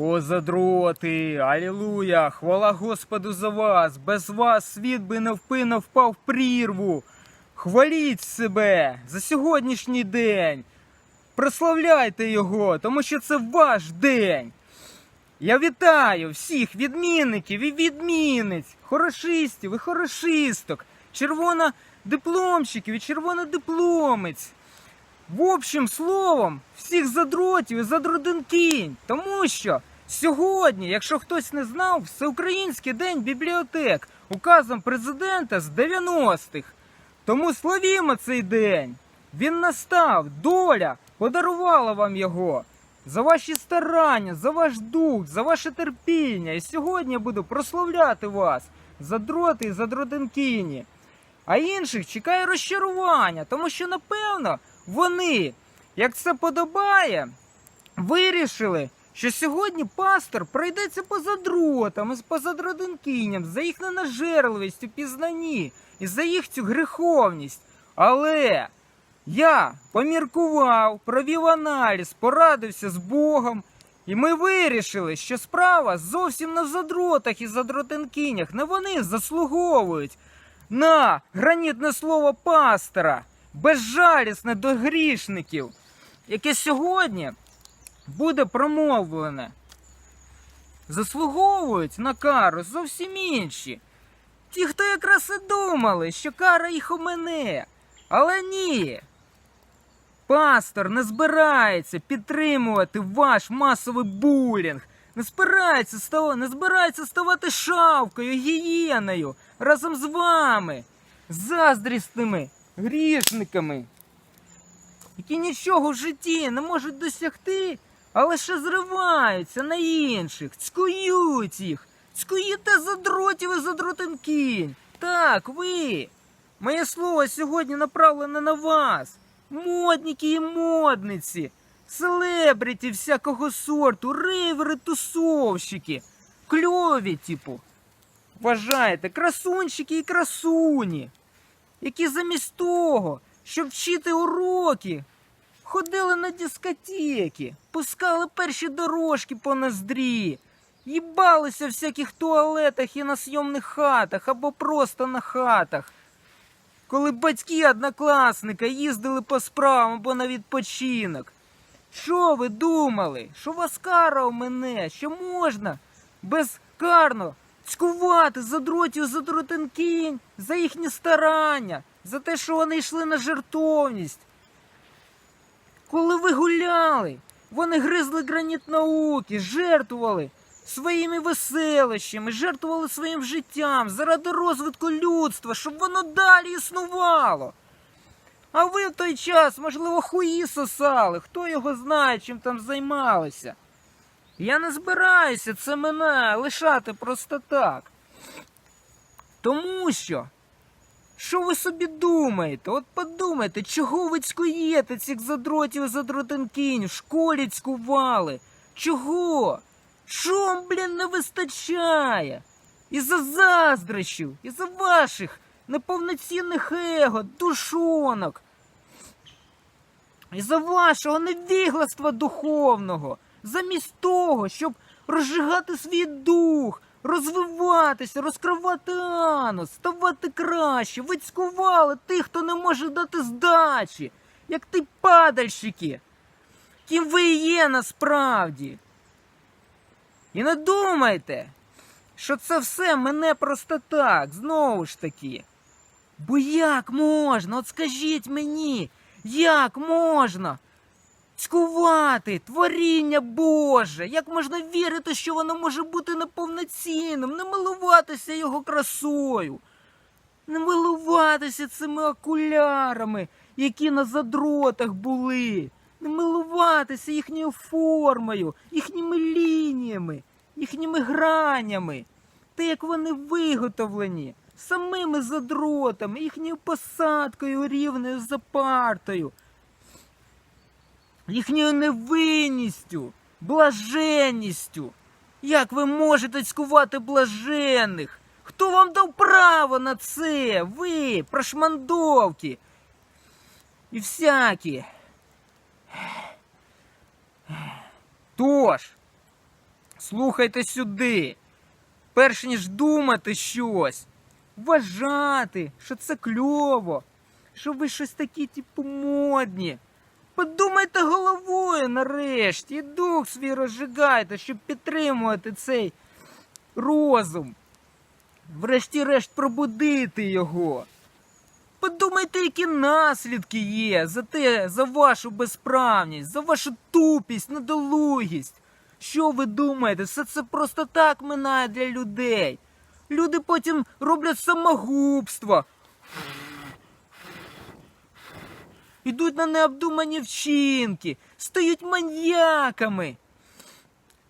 О, задроти, алілуя, хвала Господу за вас. Без вас світ би невпинно впав в прірву. Хваліть себе за сьогоднішній день. Прославляйте його, тому що це ваш день. Я вітаю всіх відмінників і відмінниць, хорошистів і хорошисток, червонодипломщиків і червонодипломець. В общем словом, всіх задротів і задротинкінь. Тому що сьогодні, якщо хтось не знав, Всеукраїнський день бібліотек указом президента з 90-х. Тому славімо цей день. Він настав, доля подарувала вам його. За ваші старання, за ваш дух, за ваше терпіння. І сьогодні я буду прославляти вас за дроти і за дротинкіні. А інших чекає розчарування, тому що, напевно, вони, як це подобає, вирішили, що сьогодні пастор пройдеться поза дротами, поза дротинкінням, за їх ненажерливість у пізнанні і за їх цю греховність. Але я поміркував, провів аналіз, порадився з Богом. І ми вирішили, що справа зовсім в задротах і задротинкінях. Не вони заслуговують на гранітне слово пастора, безжалісне до грішників, яке сьогодні буде промовлене. Заслуговують на кару зовсім інші. Ті, хто якраз і думали, що кара їх омине. Але ні. Пастор не збирається підтримувати ваш масовий булінг. Не збирається става... не збирається ставати шавкою, гієною разом з вами, заздрісними грішниками, які нічого в житті не можуть досягти, а лише зриваються на інших, цькують їх, цькуєте задротів і задротинкінь. Так, ви. Моє слово сьогодні направлене на вас, модники і модниці, селебріті всякого сорту, рейвери, тусовщики, кльові, типу. Вважаєте, красунчики і красуні, які замість того, щоб вчити уроки, ходили на дискотеки, пускали перші дорожки по ноздрі, їбалися в всяких туалетах і на сйомних хатах або просто на хатах. Коли батьки однокласника їздили по справам або на відпочинок. Що ви думали? Що вас кара у мене? Що можна безкарно цькувати за дротів, за дротинкінь, за їхні старання, за те, що вони йшли на жертовність? Коли ви гуляли, вони гризли граніт науки, жертвували своїми веселищами, жертвували своїм життям заради розвитку людства, щоб воно далі існувало. А ви в той час, можливо, хуї сосали, хто його знає, чим там займалися. Я не збираюся це мене лишати просто так. Тому що, що ви собі думаєте? От подумайте, чого ви цькуєте цих задротів і задротинкінь, в школі цькували? Чого? Що вам, блін, не вистачає? Із-за заздрощів, із-за ваших неповноцінних его, душонок. Із-за вашого невігластва духовного, замість того, щоб розжигати свій дух, розвиватися, розкривати анус, ставати краще, ви цькували тих, хто не може дати здачі, як ти падальщики. Ким ви є насправді? І не думайте, що це все мене просто так, знову ж таки. Бо як можна, от скажіть мені, як можна цькувати творіння Боже? Як можна вірити, що воно може бути неповноцінним, не милуватися його красою, не милуватися цими окулярами, які на задротах були, не милуватися їхньою формою, їхніми лініями, їхніми гранями, те, як вони виготовлені, самими задротами, їхньою посадкою рівною за партою, їхньою невинністю, блаженністю. Як ви можете цькувати блаженних? Хто вам дав право на це? Ви, прошмандовки і всякі. Тож, Слухайте сюди. Перш ніж думати щось, вважати, що це кльово, що ви щось такі, типу, модні. Подумайте головою нарешті, і дух свій розжигайте, щоб підтримувати цей розум. Врешті-решт пробудити його. Подумайте, які наслідки є за те, за вашу безправність, за вашу тупість, недолугість. Що ви думаєте? Все це просто так минає для людей. Люди потім роблять самогубство. Йдуть на необдумані вчинки, стають маньяками,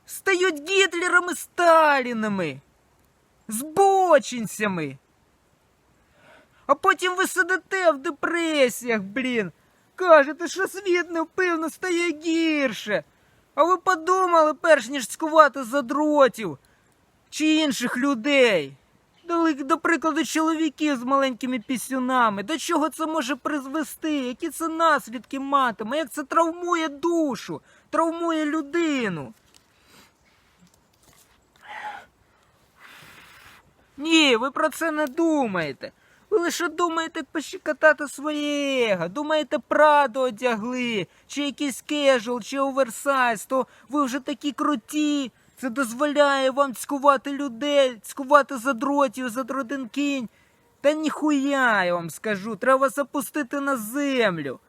стають Гітлерами Сталінами, збочинцями. А потім ви сидите в депресіях, блін. Кажете, що світ невпевно стає гірше. А ви подумали, перш ніж цькувати задротів чи інших людей. До прикладу, чоловіків з маленькими пісюнами. До чого це може призвести? Які це наслідки матиме? Як це травмує душу, травмує людину? Ні, ви про це не думаєте. Ви лише думаєте, пощекотати своє его. Думаєте, Прадо одягли, чи якийсь кежуал, чи оверсайз, то ви вже такі круті. Це дозволяє вам цькувати людей, цькувати задротів, задротинкінь. Та ніхуя, я вам скажу, треба запустити на землю.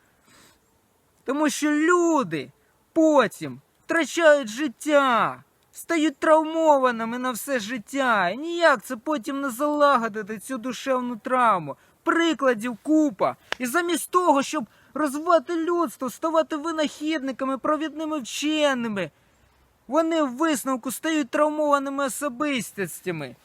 Тому що люди потім втрачають життя, стають травмованими на все життя. І ніяк це потім не залагодити цю душевну травму. Прикладів купа. І замість того, щоб розвивати людство, ставати винахідниками, провідними вченими, вони в висновку стають травмованими особистостями.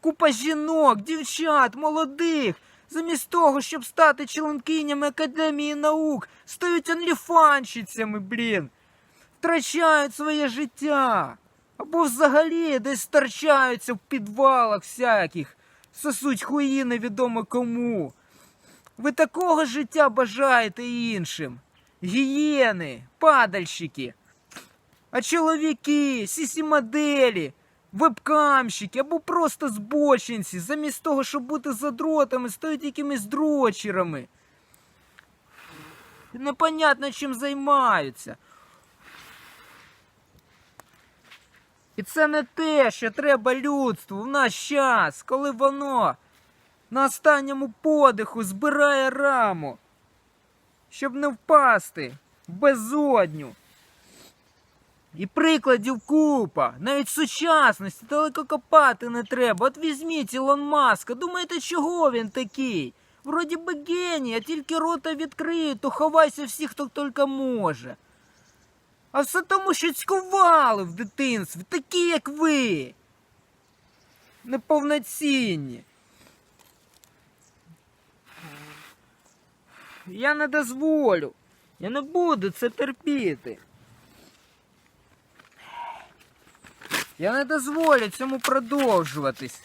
Купа жінок, дівчат, молодих, замість того, щоб стати членкинями Академії наук, стають анліфанщицями, блін. Втрачають своє життя. Або взагалі десь старчаються в підвалах всяких, сосуть хуї невідомо кому. Ви такого життя бажаєте іншим. Гієни, падальщики. А чоловіки, сісі-моделі, вебкамщики або просто збочинці, замість того, щоб бути задротами, стають якимись дрочерами. Непонятно чим займаються. І це не те, що треба людству в наш час, коли воно на останньому подиху збирає раму, щоб не впасти в безодню. І прикладів купа, навіть сучасності далеко копати не треба. От візьміть Ілон Маска, думаєте, чого він такий? Вроді би геній, а тільки рота відкриє, то ховайся всі, хто тільки може. А все тому, що цькували в дитинстві, такі, як ви. Неповноцінні. Я не дозволю. Я не буду це терпіти. Я не дозволю цьому продовжуватись.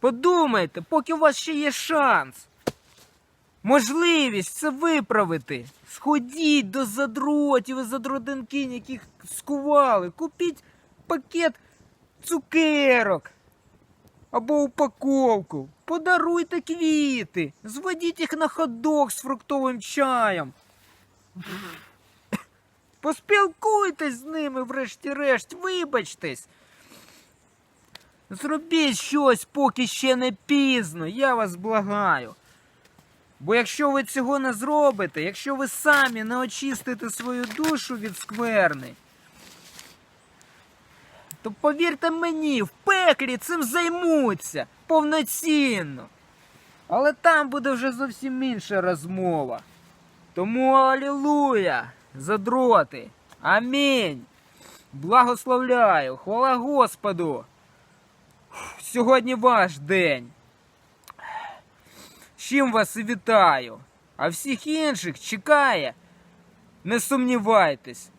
Подумайте, поки у вас ще є шанс. Можливість це виправити. Сходіть до задротів і задротинкінь, яких скували. Купіть пакет цукерок або упаковку. Подаруйте квіти. Зведіть їх на ходок з фруктовим чаєм. Поспілкуйтесь з ними, врешті-решт, вибачтесь. Зробіть щось, поки ще не пізно, я вас благаю. Бо якщо ви цього не зробите, якщо ви самі не очистите свою душу від скверни, то повірте мені, в пеклі цим займуться повноцінно. Але там буде вже зовсім інша розмова. Тому алілуя, задроти. Амінь. Благословляю, хвала Господу. Сьогодні ваш день. Чим вас і вітаю. А всіх інших чекає, не сумнівайтесь,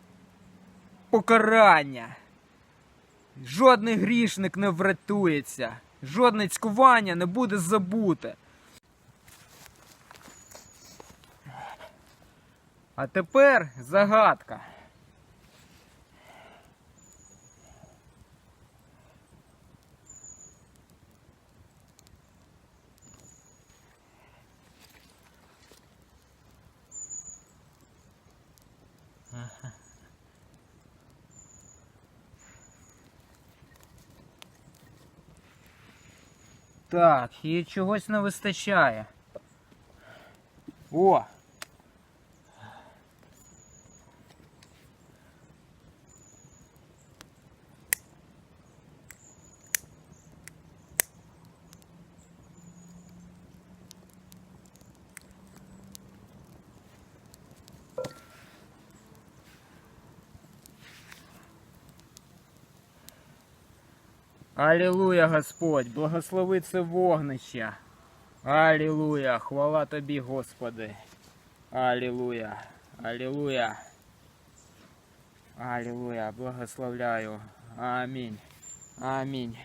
покарання. Жодний грішник не врятується, жодне цькування не буде забуте. А тепер загадка. Так, і чогось не вистачає. О! Алілуя, Господь, благослови це вогнище. Алілуя, хвала тобі, Господи. Алілуя, алілуя. Алілуя, благословляю. Амінь. Амінь.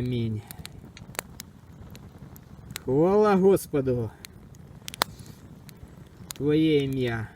Амінь. Хвала Господу. Твоє ім'я.